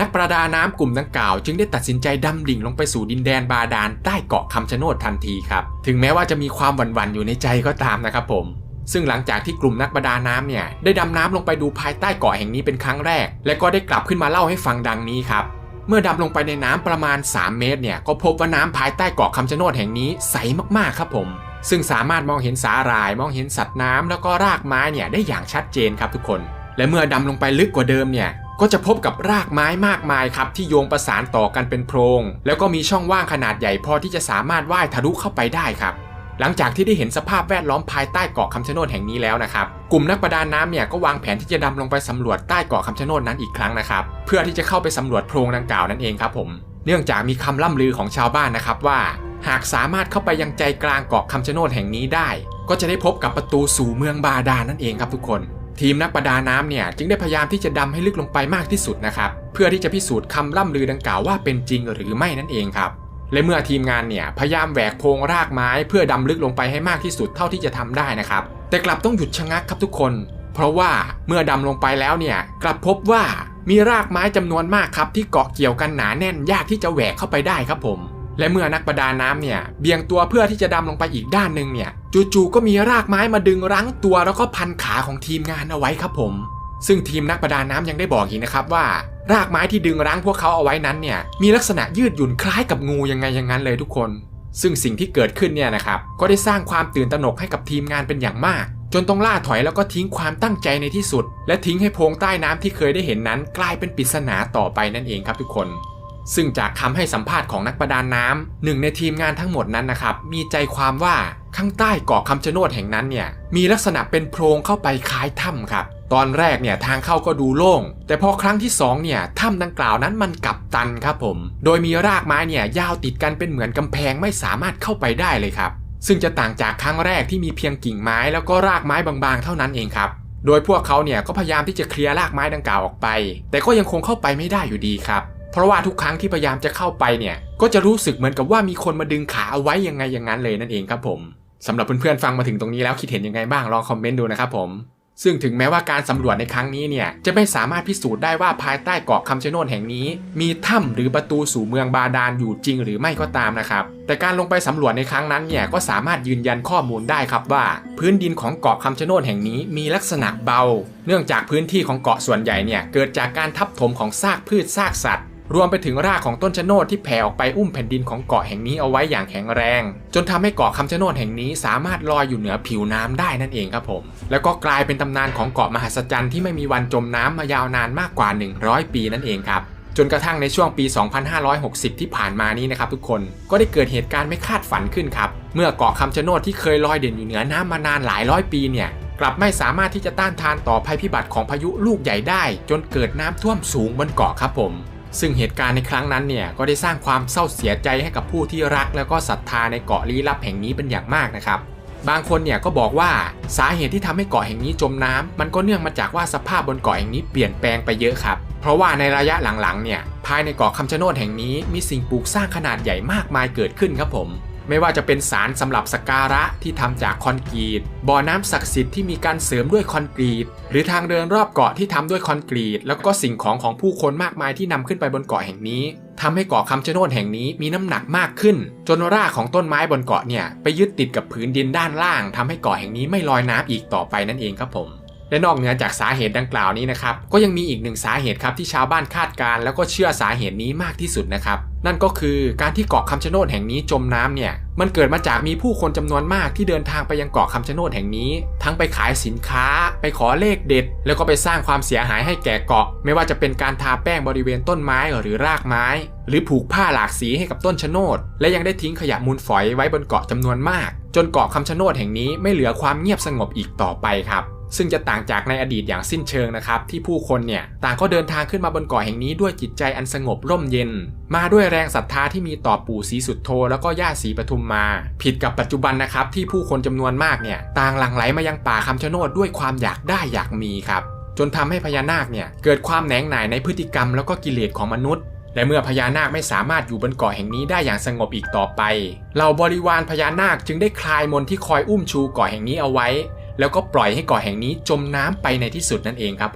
นักประดาน้ำกลุ่มดังกล่าวจึงได้ตัดสินใจดำดิ่งลงไปสู่ดินแดนบาดาลใต้เกาะคำชะโนดทันทีครับ ถึงแม้ว่าจะมีความหวั่นๆอยู่ในใจก็ตามนะครับผม ซึ่งหลังจากที่กลุ่มนักประดาน้ำเนี่ยได้ดำน้ำลงไปดูภายใต้เกาะแห่งนี้เป็นครั้งแรก และก็ได้กลับขึ้นมาเล่าให้ฟังดังนี้ครับเมื่อดำลงไปในน้ำประมาณ 3 เมตรเนี่ยก็พบว่าน้ำภายใต้เกาะคำชะโนดแห่งนี้ใสมากๆครับผม ซึ่งสามารถมองเห็นสาหร่าย มองเห็นสัตว์น้ำแล้วก็รากไม้เนี่ยได้อย่างชัดเจนครับทุกคน และเมื่อดำลงไปลึกกว่าเดิมเนี่ย ก็จะพบกับรากไม้มากมายครับที่โยงประสานต่อกันเป็นโพรง แล้วก็มีช่องว่างขนาดใหญ่พอที่จะสามารถว่ายทะลุเข้าไปได้ครับหลังจากที่ได้เห็นสภาพแวดล้อมภายใต้เกาะคำชะโนดแห่งนี้แล้วนะครับ กลุ่มนักประดาน้ำเนี่ยก็วางแผนที่จะดำลงไปสำรวจใต้เกาะคำชะโนดนั้นอีกครั้งนะครับ เพื่อที่จะเข้าไปสำรวจโพรงดังกล่าวนั่นเองครับผม เนื่องจากมีคำล่ำลือของชาวบ้านนะครับว่า หากสามารถเข้าไปยังใจกลางเกาะคำชะโนดแห่งนี้ได้ ก็จะได้พบกับประตูสู่เมืองบาดาลนั่นเองครับทุกคน ทีมนักประดาน้ำเนี่ยจึงได้พยายามที่จะดำให้ลึกลงไปมากที่สุดนะครับเพื่อที่จะพิสูจน์คำล่ำลือดังกล่าวว่าเป็นจริงหรือไม่นั่นเองครับและเมื่อทีมงานเนี่ยพยายามแหวกโพรงรากไม้เพื่อดำลึกลงไปให้มากที่สุดเท่าที่จะทำได้นะครับ แต่กลับต้องหยุดชะงักครับทุกคน เพราะว่าเมื่อดำลงไปแล้วเนี่ยกลับพบว่ามีรากไม้จำนวนมากครับที่เกาะเกี่ยวกันหนาแน่นยากที่จะแหวกเข้าไปได้ครับผม และเมื่อนักประดาน้ำเนี่ยเบี่ยงตัวเพื่อที่จะดำลงไปอีกด้านหนึ่งเนี่ยจู่ๆก็มีรากไม้มาดึงรั้งตัวแล้วก็พันขาของทีมงานเอาไว้ครับผม ซึ่งทีมนักประดาน้ำยังได้บอกอีกนะครับว่า รากไม้ที่ดึงรั้งพวกเขาเอาไว้นั้นเนี่ยมีลักษณะยืดหยุ่นคล้ายกับงูยังไงอย่างนั้นเลยทุกคน ซึ่งสิ่งที่เกิดขึ้นเนี่ยนะครับก็ได้สร้างความตื่นตระหนกให้กับทีมงานเป็นอย่างมาก จนต้องล่าถอยแล้วก็ทิ้งความตั้งใจในที่สุด และทิ้งให้โพรงใต้น้ำที่เคยได้เห็นนั้น กลายเป็นปริศนาต่อไปนั่นเองครับทุกคน ซึ่งจากคำให้สัมภาษณ์ของนักประดาน้ำหนึ่งในทีมงานทั้งหมดนั้นนะครับ มีใจความว่าข้างใต้เกาะคำชะโนดแห่งนั้นเนี่ย มีลักษณะเป็นโพรงเข้าไปคล้ายถ้ำครับ ตอนแรกเนี่ยทางเข้าก็ดูโล่ง แต่พอครั้งที่สองเนี่ยถ้ำดังกล่าวนั้นมันกลับตันครับผม โดยมีรากไม้เนี่ยยาวติดกันเป็นเหมือนกำแพงไม่สามารถเข้าไปได้เลยครับ ซึ่งจะต่างจากครั้งแรกที่มีเพียงกิ่งไม้แล้วก็รากไม้บางๆ เท่านั้นเองครับ โดยพวกเขาเนี่ยก็พยายามที่จะเคลียร์รากไม้ดังกล่าวออกไป แต่ก็ยังคงเข้าไปไม่ได้อยู่ดีครับ เพราะว่าทุกครั้งที่พยายามจะเข้าไปเนี่ย ก็จะรู้สึกเหมือนกับว่ามีคนมาดึงขาเอาไว้ยังไงอย่างนั้นเลยนั่นเองครับผมสำหรับเพื่อนๆฟังมาถึงตรงนี้แล้วคิดเห็นยังไงบ้างลองคอมเมนต์ดูนะครับผมซึ่งถึงแม้ว่าการสำรวจในครั้งนี้เนี่ยจะไม่สามารถพิสูจน์ได้ว่าภายใต้เกาะคำชะโนดแห่งนี้ มีถ้ำหรือประตูสู่เมืองบาดาลอยู่จริงหรือไม่ก็ตามนะครับ แต่การลงไปสำรวจในครั้งนั้นเนี่ยก็สามารถยืนยันข้อมูลได้ครับว่า พื้นดินของเกาะคำชะโนดแห่งนี้มีลักษณะเบา เนื่องจากพื้นที่ของเกาะส่วนใหญ่เนี่ยเกิดจากการทับถมของซากพืชซากสัตว์ รวมไปถึงรากของต้นชะโนดที่แผ่ออกไปอุ้มแผ่นดินของเกาะแห่งนี้เอาไว้อย่างแข็งแรง จนทำให้เกาะคำชะโนดแห่งนี้สามารถลอยอยู่เหนือผิวน้ำได้นั่นเองครับผม แล้วก็กลายเป็นตำนานของเกาะมหัศจรรย์ที่ไม่มีวันจมน้ำมายาวนานมากกว่า 100 ปีนั่นเองครับจนกระทั่งในช่วงปี 2560 ที่ผ่านมานี้นะครับทุกคน ก็ได้เกิดเหตุการณ์ไม่คาดฝันขึ้นครับ เมื่อเกาะคำชะโนดที่เคยลอยเด่นอยู่เหนือน้ำมานานหลายร้อยปีเนี่ย กลับไม่สามารถที่จะต้านทานต่อภัยพิบัติของพายุลูกใหญ่ได้ จนเกิดน้ำท่วมสูงบนเกาะครับผม ซึ่งเหตุการณ์ในครั้งนั้นเนี่ยก็ได้สร้างความเศร้าเสียใจให้กับผู้ที่รัก แล้วก็ศรัทธาในเกาะลี้ลับแห่งนี้เป็นอย่างมากนะครับ บางคนเนี่ยก็บอกว่าสาเหตุที่ทำให้เกาะแห่งนี้จมน้ำมันก็เนื่องมาจากว่าสภาพบนเกาะแห่งนี้เปลี่ยนแปลงไปเยอะครับ เพราะว่าในระยะหลังๆเนี่ยภายในเกาะคำชะโนดแห่งนี้มีสิ่งปลูกสร้างขนาดใหญ่มากมายเกิดขึ้นครับผม ไม่ว่าจะเป็นศาลสำหรับสกการะที่ทำจากคอนกรีต บ่อน้ำศักดิ์สิทธิ์ที่มีการเสริมด้วยคอนกรีต หรือทางเดินรอบเกาะที่ทำด้วยคอนกรีต แล้วก็สิ่งของของผู้คนมากมายที่นำขึ้นไปบนเกาะแห่งนี้ทำให้เกาะคำชะโนดแห่งนี้มีน้ำหนักมากขึ้น จนรากของต้นไม้บนเกาะเนี่ยไปยึดติดกับผืนดินด้านล่างทำให้เกาะแห่งนี้ไม่ลอยน้ำอีกต่อไปนั่นเองครับผม และนอกเหนือจากสาเหตุดังกล่าวนี้นะครับ ก็ยังมีอีกหนึ่งสาเหตุครับที่ชาวบ้านคาดการ์แล้วก็เชื่อสาเหตุนี้มากที่สุดนะครับ นั่นก็คือการที่เกาะคำชะโนดแห่งนี้จมน้ำเนี่ย มันเกิดมาจากมีผู้คนจำนวนมากที่เดินทางไปยังเกาะคำชะโนดแห่งนี้ ทั้งไปขายสินค้า ไปขอเลขเด็ด แล้วก็ไปสร้างความเสียหายให้แก่เกาะ ไม่ว่าจะเป็นการทาแป้งบริเวณต้นไม้หรือรากไม้ หรือผูกผ้าหลากสีให้กับต้นชะโนด และยังได้ทิ้งขยะมูลฝอยไว้บนเกาะจำนวนมาก จนเกาะคำชะโนดแห่งนี้ไม่เหลือความเงียบสงบอีกต่อไปครับ ซึ่งจะต่างจากในอดีตอย่างสิ้นเชิงนะครับที่ผู้คนเนี่ยต่างก็เดินทางขึ้นมาบนเกาะแห่งนี้ด้วยจิตใจอันสงบร่มเย็น มาด้วยแรงศรัทธาที่มีต่อปู่ศรีสุดโทแล้วก็ย่าศรีปทุมมา ผิดกับปัจจุบันนะครับที่ผู้คนจำนวนมากเนี่ยต่างหลั่งไหลมายังป่าคำชะโนดด้วยความอยากได้อยากมีครับจนทำให้พญานาคเนี่ยเกิดความแหนงหน่ายในพฤติกรรมแล้วก็กิเลสของมนุษย์ และเมื่อพญานาคไม่สามารถอยู่บนเกาะแห่งนี้ได้อย่างสงบอีกต่อไปเหล่าบริวารพญานาคจึงได้คลายมนที่คอยอุ้มชูเกาะแห่งนี้เอาไว้ แล้วก็ปล่อยให้เกาะแห่งนี้จมน้ำไปในที่สุดนั่นเองครับผม